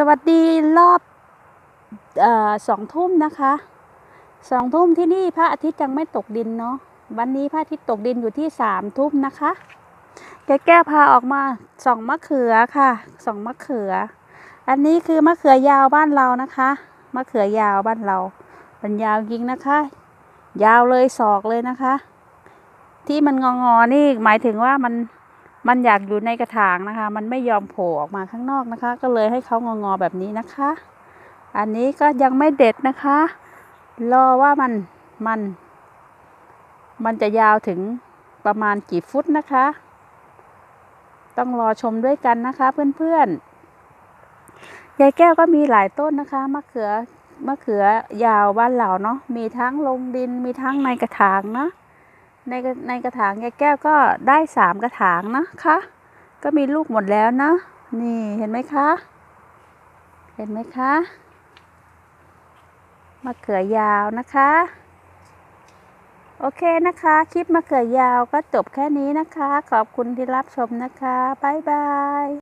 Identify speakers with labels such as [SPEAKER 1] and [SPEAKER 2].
[SPEAKER 1] สวัสดีรอบอสองทุ่มนะคะสองทุ่มที่นี่พระอาทิตย์ยังไม่ตกดินเนาะวันนี้พระอาทิตย์ตกดินอยู่ที่สามทุ่มนะคะแกแก้พาออกมาสองมะเขือค่ะสองมะเขือ อันนี้คือมะเขือยาวบ้านเรานะคะมะเขือยาวบ้านเรามันยาวจริงนะคะ ยาวเลยศอกเลยนะคะ ที่มันงองอๆนี่หมายถึงว่ามัน มันอยากอยู่ในกระถางนะคะ มันไม่ยอมโผล่ออกมาข้างนอกนะคะ ก็เลยให้เขางองอๆแบบนี้นะคะ อันนี้ก็ยังไม่เด็ดนะคะ รอว่ามันมัน มันจะยาวถึงประมาณกี่ฟุตนะคะ ต้องรอชมด้วยกันนะคะเพื่อนๆยายแก้วก็มีหลายต้นนะคะมะเขือมะเขือยาวบ้านเราเนาะมีทั้งลงดินมีทั้งในกระถางนะ ในในกระถางยายแก้วก็ได้สามกระถางนะคะ ก็มีลูกหมดแล้วนะ นี่เห็นไหมคะ เห็นไหมคะมะเขือยาวนะคะ โอเคนะคะ คลิปมะเขือยาวก็จบแค่นี้นะคะ ขอบคุณที่รับชมนะคะ บ๊ายบาย